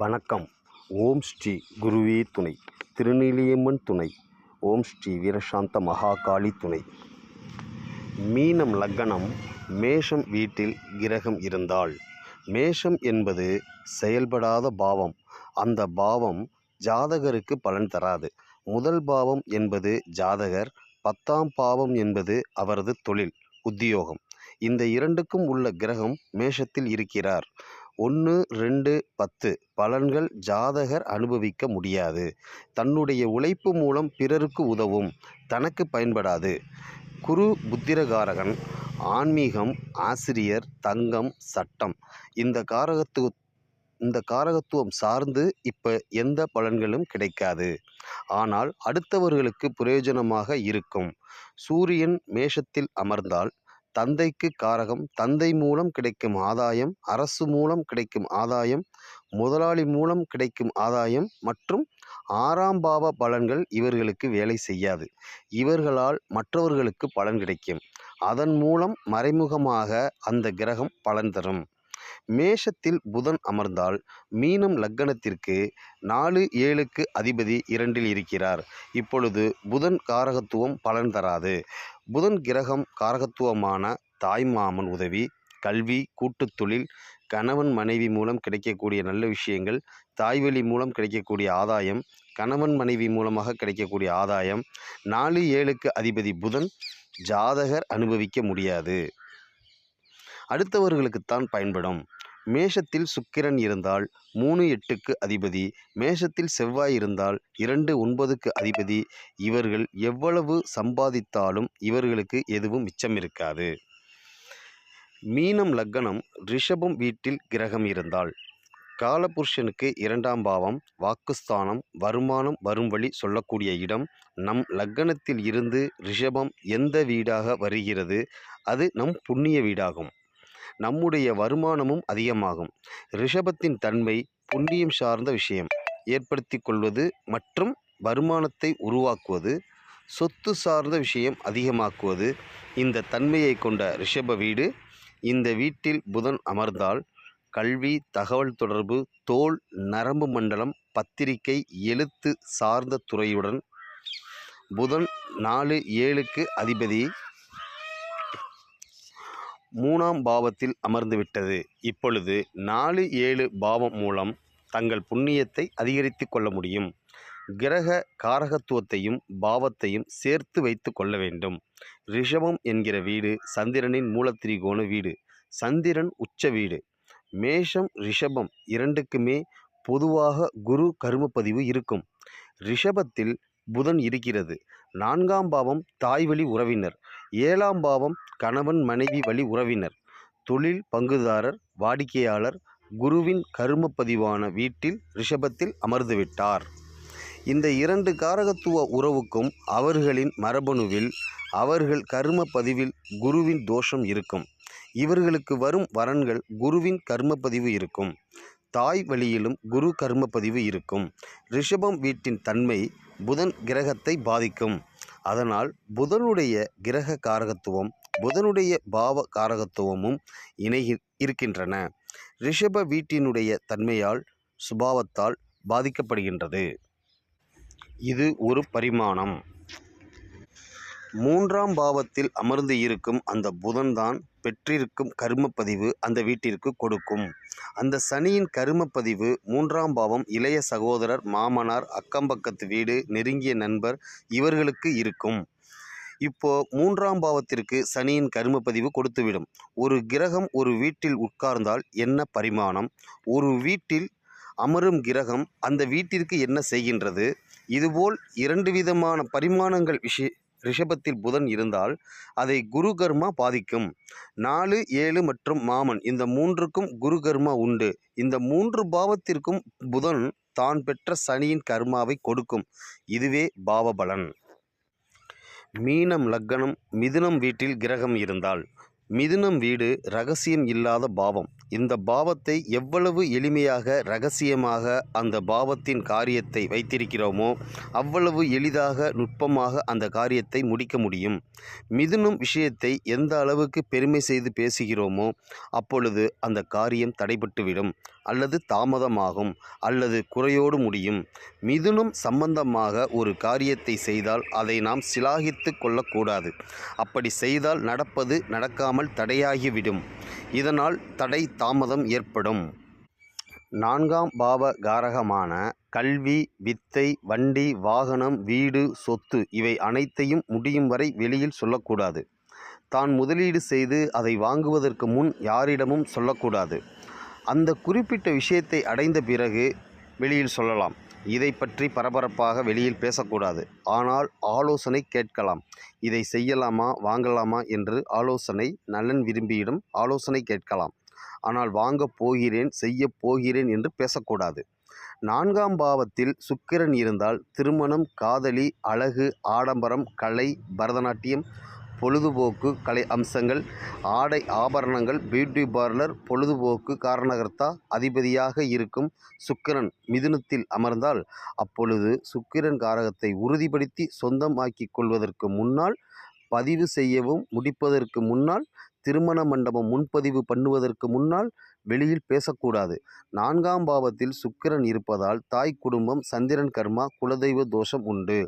வணக்கம். ஓம் ஸ்ரீ குருவே துணை. திருநீலியம்மன் துணை. ஓம் ஸ்ரீ வீரசாந்த மகாகாளி துணை. மீனம் லக்னம் மேஷம் வீட்டில் கிரகம் இருந்தால் மேஷம் என்பது செயல்படாத பாவம். அந்த பாவம் ஜாதகருக்கு பலன் தராது. முதல் பாவம் என்பது ஜாதகர் பத்தாம் பாவம் என்பது அவரது தொழில் உத்தியோகம். இந்த இரண்டுக்கும் உள்ள கிரகம் மேஷத்தில் இருக்கிறார். ஒன்று ரெண்டு பத்து. பலன்கள் ஜாதகர் அனுபவிக்க முடியாது. தன்னுடைய உழைப்பு மூலம் பிறருக்கு உதவும். தனக்கு பயன்படாது. குரு புத்திரகாரகன் ஆன்மீகம் ஆசிரியர் தங்கம் சட்டம். இந்த காரகத்து இந்த காரகத்துவம் சார்ந்து இப்போ எந்த பலன்களும் கிடைக்காது. ஆனால் அடுத்தவர்களுக்கு பிரயோஜனமாக இருக்கும். சூரியன் மேஷத்தில் அமர்ந்தால் தந்தைக்கு காரகம் தந்தை மூலம் கிடைக்கும் ஆதாயம் அரசு மூலம் கிடைக்கும் ஆதாயம் முதலாளி மூலம் கிடைக்கும் ஆதாயம் மற்றும் ஆறாம் பாவ பலன்கள் இவர்களுக்கு வேலை செய்யாது. இவர்களால் மற்றவர்களுக்கு பலன் கிடைக்கும். அதன் மூலம் மறைமுகமாக அந்த கிரகம் பலன் தரும். மேஷத்தில் புதன் அமர்ந்தால் மீனம் லக்கணத்திற்கு நாலு ஏழுக்கு அதிபதி இரண்டில் இருக்கிறார். இப்பொழுது புதன் காரகத்துவம் பலன் தராது. புதன் கிரகம் காரகத்துவமான தாய்மாமன் உதவி கல்வி கூட்டுத் தொழில் கணவன் மனைவி மூலம் கிடைக்கக்கூடிய நல்ல விஷயங்கள் தாய்வழி மூலம் கிடைக்கக்கூடிய ஆதாயம் கணவன் மனைவி மூலமாக கிடைக்கக்கூடிய ஆதாயம் நாலு ஏழுக்கு அதிபதி புதன் ஜாதகர் அனுபவிக்க முடியாது. அடுத்தவர்களுக்குத்தான் பயன்படும். மேஷத்தில் சுக்கிரன் இருந்தால் மூணு எட்டுக்கு அதிபதி மேஷத்தில் செவ்வாய் இருந்தால் இரண்டு ஒன்பதுக்கு அதிபதி. இவர்கள் எவ்வளவு சம்பாதித்தாலும் இவர்களுக்கு எதுவும் மிச்சம் இருக்காது. மீனம் லக்கணம் ரிஷபம் வீட்டில் கிரகம் இருந்தால் காலபுருஷனுக்கு இரண்டாம் பாவம் வாக்குஸ்தானம் வருமானம் வரும் வழி சொல்லக்கூடிய இடம் நம் லக்கணத்தில் இருந்து ரிஷபம் எந்த வீடாக வருகிறது? அது நம் புண்ணிய வீடாகும். நம்முடைய வருமானமும் அதிகமாகும். ரிஷபத்தின் தன்மை புண்ணியம் சார்ந்த விஷயம். ஏற்படுத்தி கொள்வது மற்றும் வருமானத்தை உருவாக்குவது சொத்து சார்ந்த விஷயம் அதிகமாக்குவது. இந்த தன்மையை கொண்ட ரிஷப வீடு இந்த வீட்டில் புதன் அமர்ந்தால் கல்வி தகவல் தொடர்பு தோல் நரம்பு மண்டலம் பத்திரிகை எழுத்து சார்ந்த துறையுடன் புதன் நாலு ஏழுக்கு அதிபதி. மூணாம் பாவத்தில் அமர்ந்துவிட்டது. இப்பொழுது நாலு ஏழு பாவம் மூலம் தங்கள் புண்ணியத்தை அதிகரித்து கொள்ள முடியும். கிரக காரகத்துவத்தையும் பாவத்தையும் சேர்த்து வைத்து கொள்ள வேண்டும். ரிஷபம் என்கிற வீடு சந்திரனின் மூலத்திரிகோண வீடு சந்திரன் உச்ச வீடு. மேஷம் ரிஷபம் இரண்டுக்குமே பொதுவாக குரு கருமப்பதிவு இருக்கும். ரிஷபத்தில் புதன் இருக்கிறது. நான்காம் பாவம் தாய் வழி உறவினர். ஏழாம் பாவம் கணவன் மனைவி வழி உறவினர். தொழில் பங்குதாரர் வாடிக்கையாளர் குருவின் கருமப்பதிவான வீட்டில் ரிஷபத்தில் அமர்ந்துவிட்டார் இந்த இரண்டு காரகத்துவ உறவுக்கும் அவர்களின் மரபணுவில் அவர்கள் கர்ம பதிவில் குருவின் தோஷம் இருக்கும். இவர்களுக்கு வரும் வரன்கள் குருவின் கர்மப்பதிவு இருக்கும். தாய் வழியிலும் குரு கர்மப்பதிவு இருக்கும். ரிஷபம் வீட்டின் தன்மை புதன் கிரகத்தை பாதிக்கும். அதனால் புதனுடைய கிரக காரகத்துவம் புதனுடைய பாவ காரகத்துவமும் இணைகி இருக்கின்றன. ரிஷப வீட்டினுடைய தன்மையால் சுபாவத்தால் பாதிக்கப்படுகின்றது. இது ஒரு பரிமாணம். மூன்றாம் பாவத்தில் அமர்ந்து இருக்கும் அந்த புதன்தான் பெற்றிருக்கும் கருமப்பதிவு அந்த வீட்டிற்கு கொடுக்கும். அந்த சனியின் கருமப்பதிவு மூன்றாம் பாவம் இளைய சகோதரர் மாமனார் அக்கம்பக்கத்து வீடு நெருங்கிய நண்பர் இவர்களுக்கு இருக்கும். இப்போ மூன்றாம் பாவத்திற்கு சனியின் கருமப்பதிவு கொடுத்துவிடும். ஒரு கிரகம் ஒரு வீட்டில் உட்கார்ந்தால் என்ன பரிமாணம்? ஒரு வீட்டில் அமரும் கிரகம் அந்த வீட்டிற்கு என்ன செய்கின்றது? இதுபோல் இரண்டு விதமான பரிமாணங்கள் விஷய ரிஷபத்தில் புதன் இருந்தால் அதை குரு கர்மா பாதிக்கும். நாலு ஏழு மற்றும் மாமன். இந்த மூன்றுக்கும் குரு கர்மா உண்டு. இந்த மூன்று பாவத்திற்கும் புதன் தான் பெற்ற சனியின் கர்மாவை கொடுக்கும். இதுவே பாவபலன். மீனம் லக்கணம் மிதுனம் வீட்டில் கிரகம் இருந்தால். மிதுனம் வீடு ரகசியம் இல்லாத பாவம். இந்த பாவத்தை எவ்வளவு எளிமையாக ரகசியமாக அந்த பாவத்தின் காரியத்தை வைத்திருக்கிறோமோ அவ்வளவு எளிதாக நுட்பமாக அந்த காரியத்தை முடிக்க முடியும். மிதுனம் விஷயத்தை எந்த அளவுக்கு பெருமை செய்து பேசுகிறோமோ அப்பொழுது அந்த காரியம் தடைபட்டுவிடும் அல்லது தாமதமாகும் அல்லது குறையோடு முடியும். மிதுனம் சம்பந்தமாக ஒரு காரியத்தை செய்தால் அதை நாம் சிலாகித்து கொள்ளக்கூடாது. அப்படி செய்தால் நடப்பது நடக்காமல் தடையாகிவிடும். இதனால் தடை தாமதம் ஏற்படும். நான்காம் பாவ காரகமான கல்வி வித்தை வண்டி வாகனம் வீடு சொத்து இவை அனைத்தையும் முடியும் வரை வெளியில் சொல்லக்கூடாது. தான் முதலீடு செய்து அதை வாங்குவதற்கு முன் யாரிடமும் சொல்லக்கூடாது. அந்த குறிப்பிட்ட விஷயத்தை அடைந்த பிறகு வெளியில் சொல்லலாம். இதை பற்றி பரபரப்பாக வெளியில் பேசக்கூடாது. ஆனால் ஆலோசனை கேட்கலாம். இதை செய்யலாமா வாங்கலாமா என்று ஆலோசனை நலன் விரும்பியிடம் ஆலோசனை கேட்கலாம். ஆனால் வாங்கப் போகிறேன் செய்யப் போகிறேன் என்று பேசக்கூடாது. நான்காம் பாவத்தில் சுக்கிரன் இருந்தால் திருமணம் காதலி அழகு ஆடம்பரம் கலை பரதநாட்டியம் பொழுதுபோக்கு கலை அம்சங்கள் ஆடை ஆபரணங்கள் பியூட்டி பார்லர் பொழுதுபோக்கு காரணகர்த்தா அதிபதியாக இருக்கும் சுக்கிரன் மிதுனத்தில் அமர்ந்தால் அப்பொழுது சுக்கிரன் காரகத்தை உறுதிப்படுத்தி சொந்தமாக்கிக் கொள்வதற்கு முன்னால் பதிவு செய்யவும் முடிப்பதற்கு முன்னால் திருமண மண்டபம் முன்பதிவு பண்ணுவதற்கு முன்னால் வெளியில் பேசக்கூடாது. நான்காம் பாவத்தில் சுக்கிரன் இருப்பதால் தாய் குடும்பம் சந்திரன் கர்மா குலதெய்வ தோஷம் உண்டு.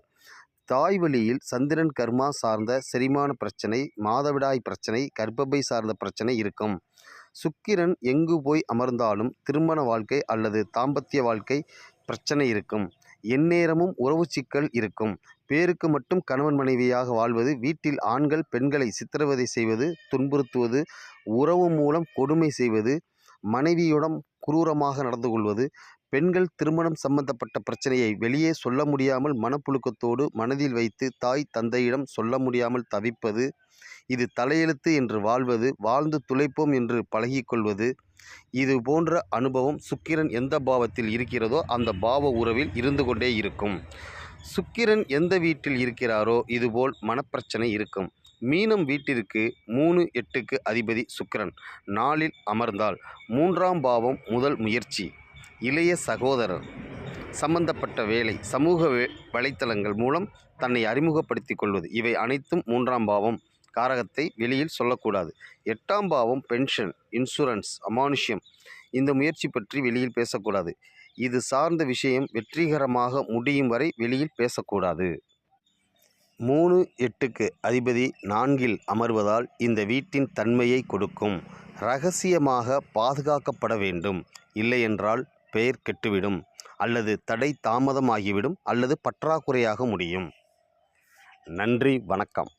தாய் வழியில் சந்திரன் கர்மா சார்ந்த செரிமான பிரச்சனை மாதவிடாய் பிரச்சனை கர்ப்பப்பை சார்ந்த பிரச்சனை இருக்கும். சுக்கிரன் எங்கு போய் அமர்ந்தாலும் திருமண வாழ்க்கை அல்லது தாம்பத்திய வாழ்க்கை பிரச்சனை இருக்கும். எந்நேரமும் உறவு சிக்கல் இருக்கும். பேருக்கு மட்டும் கணவன் மனைவியாக வாழ்வது வீட்டில் ஆண்கள் பெண்களை சித்திரவதை செய்வது துன்புறுத்துவது உறவு மூலம் கொடுமை செய்வது மனைவியுடன் குரூரமாக நடந்து கொள்வது பெண்கள் திருமணம் சம்பந்தப்பட்ட பிரச்சனையை வெளியே சொல்ல முடியாமல் மனப்புழுக்கத்தோடு மனதில் வைத்து தாய் தந்தையிடம் சொல்ல முடியாமல் தவிப்பது இது தலையெழுத்து என்று வாழ்வது வாழ்ந்து துளைப்போம் என்று பழகிக்கொள்வது இது போன்ற அனுபவம் சுக்கிரன் எந்த பாவத்தில் இருக்கிறதோ அந்த பாவ உறவில் இருந்து கொண்டே இருக்கும். சுக்கிரன் எந்த வீட்டில் இருக்கிறாரோ இதுபோல் மனப்பிரச்சனை இருக்கும். மீனம் வீட்டிற்கு மூணு எட்டுக்கு அதிபதி சுக்கிரன் நாளில் அமர்ந்தால் மூன்றாம் பாவம் முதல் முயற்சி. இளைய சகோதரர். சம்பந்தப்பட்ட வேலை சமூக வே- வலைத்தளங்கள் மூலம் தன்னை அறிமுகப்படுத்திக் கொள்வது. இவை அனைத்தும் மூன்றாம் பாவம். காரகத்தை வெளியில் சொல்லக்கூடாது. எட்டாம் பாவம் பென்ஷன் இன்சூரன்ஸ் அமானுஷ்யம். இந்த முயற்சி பற்றி வெளியில் பேசக்கூடாது. இது சார்ந்த விஷயம் வெற்றிகரமாக முடியும் வரை வெளியில் பேசக்கூடாது. மூணு எட்டுக்கு அதிபதி நான்கில் அமர்வதால் இந்த வீட்டின் தன்மையை கொடுக்கும். ரகசியமாக பாதுகாக்கப்பட வேண்டும். இல்லையென்றால் பெயர் கெட்டுவிடும் அல்லது தடை தாமதமாகிவிடும் அல்லது பற்றாக்குறையாக முடியும். நன்றி வணக்கம்.